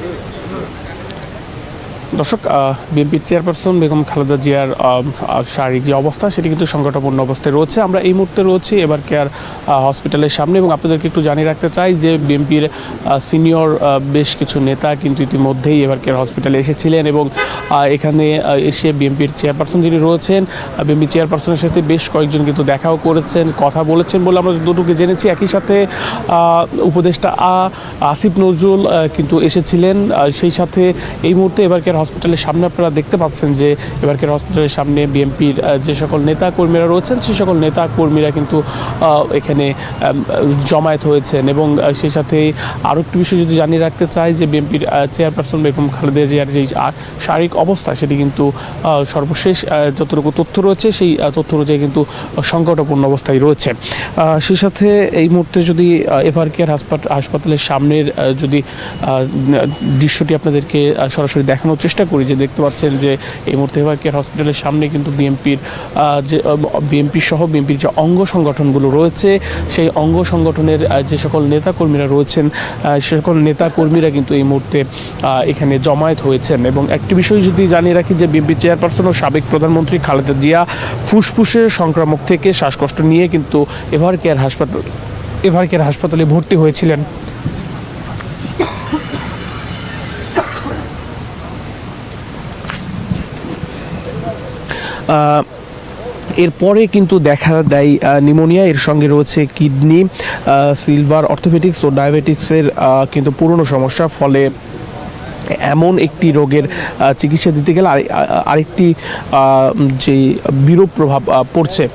Hum. দর্শক বিএনপির chairperson Begum Khaleda জিয়ার শারীরিক যে অবস্থা, সেটি কিন্তু সংকটাপন্ন অবস্থায় রয়েছে। আমরা এই মুহূর্তে রয়েছি এবার কেয়ার হসপিটালের সামনে এবং আপনাদেরকে একটু জানিয়ে রাখতে চাই যে বিএনপির সিনিয়র বেশ কিছু নেতা কিন্তু ইতিমধ্যেই এবার কেয়ার হসপিটালে এসেছিলেন এবং এখানে এসে বিএনপির চেয়ারপারসন যিনি রয়েছেন বিএনপি চেয়ারপারসনের সাথে বেশ কয়েকজন কিন্তু দেখাও করেছেন, কথা বলেছেন বলে আমরা যতটুকু জেনেছি। একই সাথে উপদেষ্টা আসিফ নজরুল কিন্তু এসেছিলেন সেই সাথে এই মুহূর্তে এবারকের হসপিটালের সামনে আপনারা দেখতে পাচ্ছেন যে এবারকের হসপিটালের সামনে বিএনপির যে সকল নেতা কর্মীরা রয়েছেন সেই সকল নেতা কর্মীরা কিন্তু এখানে জমায়েত হয়েছেন এবং সেই সাথে আরও একটি বিষয় যদি জানিয়ে রাখতে চাই যে বিএনপির চেয়ারপারসন বেগম খালেদা জিয়ার যে শারীরিক অবস্থা, সেটি কিন্তু সর্বশেষ যতটুকু তথ্য রয়েছে, সেই তথ্য অনুযায়ী কিন্তু সংকটাপন্ন অবস্থায় রয়েছে। সেই সাথে এই মুহূর্তে যদি এভার কেয়ার হাসপাতালের সামনের যদি দৃশ্যটি আপনাদেরকে সরাসরি দেখানোর চেষ্টা করি যে দেখতে পাচ্ছেন যে এই মুহূর্তে এভার কেয়ার হসপিটালের সামনে কিন্তু বিএনপির যে বিএনপি সহ বিএনপির যে অঙ্গ সংগঠনগুলো রয়েছে, সেই অঙ্গ সংগঠনের যে সকল নেতাকর্মীরা রয়েছেন সে সকল নেতাকর্মীরা কিন্তু এই মুহূর্তে এখানে জমায়েত হয়েছেন। এবং একটি বিষয় যদি জানিয়ে রাখি যে বিএনপি চেয়ারপারসন ও সাবেক প্রধানমন্ত্রী খালেদা জিয়া ফুসফুসের সংক্রামক থেকে শ্বাসকষ্ট নিয়ে কিন্তু এভার কেয়ার হাসপাতাল এভার কেয়ার হাসপাতালে ভর্তি হয়েছিলেন। এরপরে কিন্তু দেখা দেয় নিমোনিয়া, এর সঙ্গে রয়েছে কিডনি সিলভার অর্থোপেটিক্স ও ডায়াবেটিক্সের কিন্তু পুরনো সমস্যা, ফলে এমন একটি রোগের চিকিৎসা দিতে গেলে আরে- আরেকটি যে বিরূপ প্রভাব পড়ছে।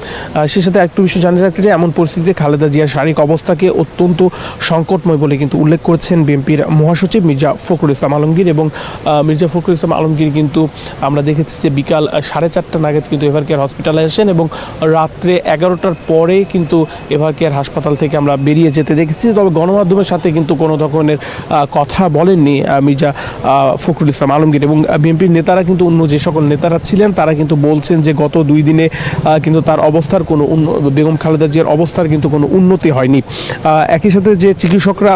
সে সাথে একটু বিষয় জানিয়ে রাখতে চাই। এমন পরিস্থিতিতে খালেদা জিয়ার শারীরিক অবস্থাকে অত্যন্ত সংকটময় বলে কিন্তু উল্লেখ করেছেন বিএনপির মহাসচিব মির্জা ফখরুল ইসলাম আলমগীর এবং মির্জা ফখরুল ইসলাম আলমগীর কিন্তু আমরা দেখেছি যে বিকাল সাড়ে চারটা নাগাদ কিন্তু এভার কেয়ার হসপিটালে আসেন এবং রাত্রে এগারোটার পরে কিন্তু এভার কেয়ার হাসপাতাল থেকে আমরা বেরিয়ে যেতে দেখেছি। তবে গণমাধ্যমের সাথে কিন্তু কোনো ধরনের কথা বলেননি মির্জা ফখরুল ইসলাম আলমগীর এবং বিএনপির নেতারা কিন্তু অন্য যে সকল নেতারা ছিলেন, তারা কিন্তু বলছেন যে গত দুই দিনে কিন্তু তার অবস্থার কোনো বেগম খালেদা জিয়ার অবস্থার কিন্তু কোনো উন্নতি হয়নি। একই সাথে যে চিকিৎসকরা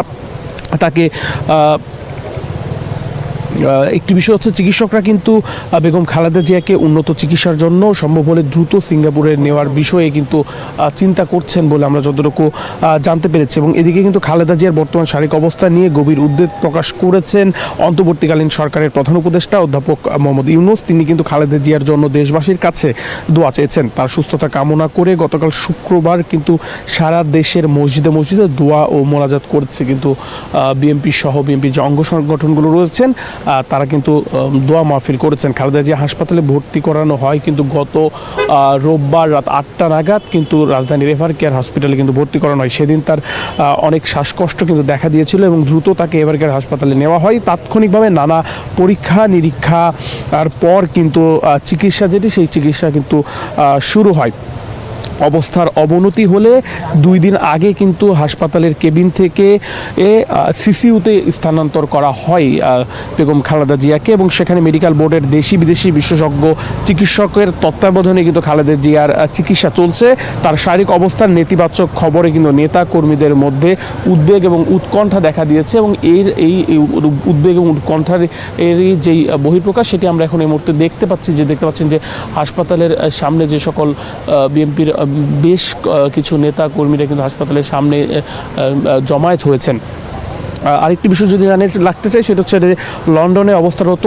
তাকে একটি বিষয় হচ্ছে চিকিৎসকরা কিন্তু বেগম খালেদা জিয়াকে উন্নত চিকিৎসার জন্য সম্ভব হলে দ্রুত সিঙ্গাপুরে নেওয়ার বিষয়ে কিন্তু চিন্তা করছেন বলে আমরা যতটুকু জানতে পেরেছি। এবং এদিকে কিন্তু খালেদা জিয়ার বর্তমান শারীরিক অবস্থা নিয়ে গভীর উদ্বেগ প্রকাশ করেছেন অন্তর্বর্তীকালীন সরকারের প্রধান উপদেষ্টা অধ্যাপক মোহাম্মদ ইউনুস। তিনি কিন্তু খালেদা জিয়ার জন্য দেশবাসীর কাছে দোয়া চেয়েছেন। তার সুস্থতা কামনা করে গতকাল শুক্রবার কিন্তু সারা দেশের মসজিদে মসজিদে দোয়া ও মোনাজাত করেছে কিন্তু বিএনপি সহ বিএনপির যে অঙ্গ সংগঠনগুলো রয়েছেন তারা কিন্তু দোয়া মাহফিল করেছেন। খালেদা জিয়া হাসপাতালে ভর্তি করানো হয় কিন্তু গত রোববার রাত আটটা নাগাদ কিন্তু রাজধানীর এভার কেয়ার হসপিটালে কিন্তু ভর্তি করানো হয়। সেদিন তার অনেক শ্বাসকষ্ট কিন্তু দেখা দিয়েছিল এবং দ্রুত তাকে এভার কেয়ার হাসপাতালে নেওয়া হয়। তাৎক্ষণিকভাবে নানা পরীক্ষা, নিরীক্ষা আর পর কিন্তু চিকিৎসা যেটি, সেই চিকিৎসা কিন্তু শুরু হয়। অবস্থার অবনতি হলে দুই দিন আগে কিন্তু হাসপাতালের কেবিন থেকে এ সিসিউতে স্থানান্তর করা হয় বেগম খালেদা জিয়াকে এবং সেখানে মেডিকেল বোর্ডের দেশি বিদেশি বিশেষজ্ঞ চিকিৎসকের তত্ত্বাবধানে কিন্তু খালেদা জিয়ার চিকিৎসা চলছে। তার শারীরিক অবস্থার নেতিবাচক খবরে কিন্তু নেতা কর্মীদের মধ্যে উদ্বেগ এবং উৎকণ্ঠা দেখা দিয়েছে এবং এর, এই উদ্বেগ এবং উৎকণ্ঠার এরই যেই বহিঃপ্রকাশ সেটি আমরা এখন এই মুহূর্তে দেখতে পাচ্ছি যে দেখতে পাচ্ছেন যে হাসপাতালের সামনে যে সকল বিএনপির বেশ কিছু নেতা কর্মীরা কিন্তু হাসপাতালের সামনে জমায়েত হয়েছেন। আরেকটি বিষয় যদি জানে রাখতে চাই সেটা হচ্ছে লন্ডনে অবস্থারত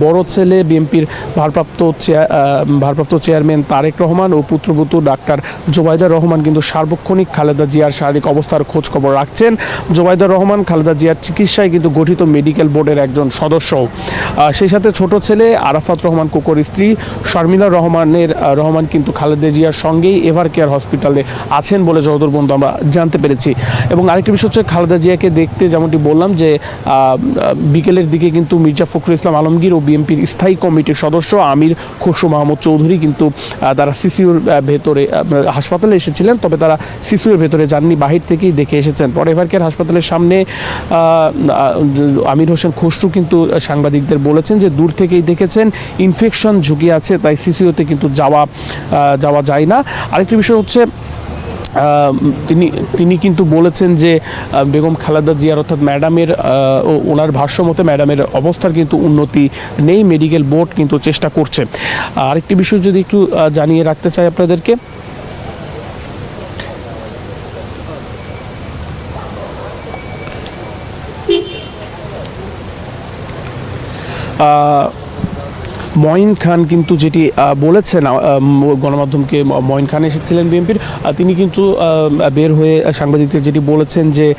বড় ছেলে বিএনপির ভারপ্রাপ্ত চেয়া- আহ, ভারপ্রাপ্ত চেয়ারম্যান তারেক রহমান ও পুত্রবধূ ডাক্তার জোবাইদা রহমান কিন্তু সার্বক্ষণিক খালেদা জিয়ার শারীরিক অবস্থার খোঁজ খবর রাখছেন। জোবাইদা রহমান খালেদা জিয়ার চিকিৎসায় কিন্তু গঠিত মেডিকেল বোর্ডের একজন সদস্য। সেই সাথে ছোট ছেলে আরাফাত রহমান কোকর স্ত্রী শর্মিলা রহমানের রহমান কিন্তু খালেদা জিয়ার সঙ্গেই এভার কেয়ার হসপিটালে আছেন বলে যতদূর পর্যন্ত আমরা জানতে পেরেছি। এবং আরেকটি বিষয় হচ্ছে খালেদা জিয়াকে দেখতে যেমনটি বললাম যে বিকেলের দিকে কিন্তু মির্জা ফখরুল ইসলাম আলমগীর ও বিএনপির স্থায়ী কমিটির সদস্য আমির খসরু মাহমুদ চৌধুরী কিন্তু তারা সিসিউর ভেতরে হাসপাতালে এসেছিলেন, তবে তারা সিসিউর ভেতরে যাননি, বাহির থেকেই দেখে এসেছেন। পরে এভার কেয়ার হাসপাতালের সামনে আমির হোসেন খসরু কিন্তু সাংবাদিকদের বলেছেন যে, দূর থেকেই দেখেছেন, ইনফেকশন ঝুঁকি আছে, তাই সিসিওতে কিন্তু যাওয়া যাওয়া যায় না। আরেকটি বিষয় হচ্ছে তিনি তিনি কিন্তু বলেছেন যে বেগম খালেদা জিয়ার অর্থাৎ ম্যাডামের ওনার ভাষ্য মতে ম্যাডামের অবস্থার কিন্তু উন্নতি নেই মেডিকেল বোর্ড কিন্তু চেষ্টা করছে। আরেকটি বিষয় যদি একটু জানিয়ে রাখতে চাই আপনাদেরকে। আহ, মঈন খান কিন্তু যেটি বলেছেন গণমাধ্যমকে, ম- মঈন খান এসেছিলেন বিএনপির তিনি কিন্তু বের হয়ে সাংবাদিকদের যেটি বলেছেন যে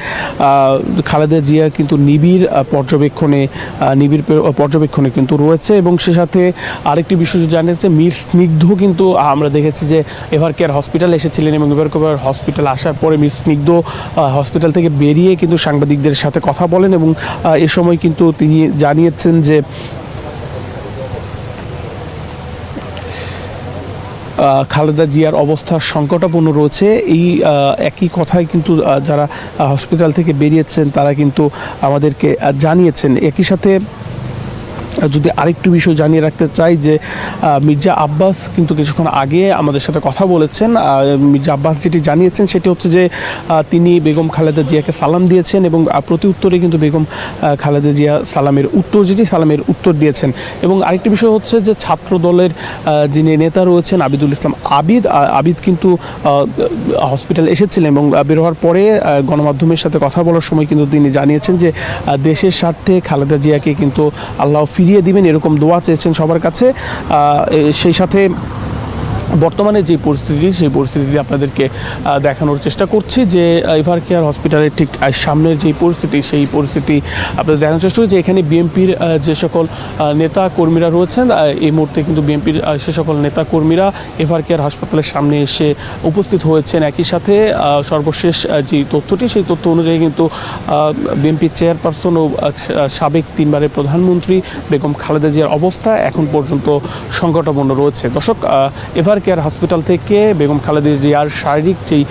খালেদা জিয়া কিন্তু নিবিড় পর্যবেক্ষণে নিবিড় পর্যবেক্ষণে কিন্তু রয়েছে এবং সে সাথে আরেকটি বিষয় জানিয়েছে মীর স্নিগ্ধ কিন্তু আমরা দেখেছি যে এভার কেয়ার হসপিটাল এসেছিলেন এবং এভার কেয়ার হসপিটাল আসার পরে মীর স্নিগ্ধ হসপিটাল থেকে বেরিয়ে কিন্তু সাংবাদিকদের সাথে কথা বলেন এবং এ সময় কিন্তু তিনি জানিয়েছেন যে খালেদা জিয়ার অবস্থা সংকটাপূর্ণ রয়েছে। এই একই কথাই কিন্তু যারা হসপিটাল থেকে বেরিয়েছেন, তারা কিন্তু আমাদেরকে জানিয়েছেন। একই সাথে যদি আরেকটু বিষয় জানিয়ে রাখতে চাই যে মির্জা আব্বাস কিন্তু কিছুক্ষণ আগে আমাদের সাথে কথা বলেছেন। মির্জা আব্বাস যেটি জানিয়েছেন সেটি হচ্ছে যে তিনি বেগম খালেদা জিয়াকে সালাম দিয়েছেন এবং প্রতি উত্তরে কিন্তু বেগম খালেদা জিয়া সালামের উত্তর, যেটি সালামের উত্তর দিয়েছেন। এবং আরেকটি বিষয় হচ্ছে যে ছাত্র দলের যিনি নেতা রয়েছেন আবিদুল ইসলাম আবিদ আবিদ কিন্তু হসপিটাল এসেছিলেন এবং বের হওয়ার পরে গণমাধ্যমের সাথে কথা বলার সময় কিন্তু তিনি জানিয়েছেন যে দেশের স্বার্থে খালেদা জিয়াকে কিন্তু আল্লাহ ফিরিয়ে দিবেন এরকম দোয়া চেয়েছেন সবার কাছে। সেই সাথে বর্তমানে যে পরিস্থিতি, সেই পরিস্থিতি আপনাদেরকে দেখানোর চেষ্টা করছি যে এভার কেয়ার হসপিটালের ঠিক সামনের যে পরিস্থিতি, সেই পরিস্থিতি আপনাদের দেখানোর চেষ্টা করছি যে এখানে বিএনপির যে সকল নেতা কর্মীরা রয়েছেন এই মুহূর্তে কিন্তু বিএনপির সে সকল নেতা কর্মীরা এভার কেয়ার হাসপাতালের সামনে এসে উপস্থিত হয়েছেন। একই সাথে সর্বশেষ যে তথ্যটি, সেই তথ্য অনুযায়ী কিন্তু বিএনপি চেয়ারপারসন ও সাবেক তিনবারের প্রধানমন্ত্রী বেগম খালেদা জিয়ার অবস্থা এখন পর্যন্ত সংকটাপন্ন রয়েছে। দর্শক এভার কেয়ার হসপিটাল থেকে বেগম খালেদা জিয়ার শারীরিক যেই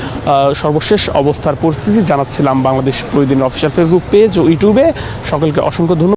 সর্বশেষ অবস্থার পরিস্থিতি জানাচ্ছিলাম বাংলাদেশ প্রতিদিন অফিসিয়াল ফেসবুক পেজ ও ইউটিউবে। সকলকে অসংখ্য ধন্যবাদ।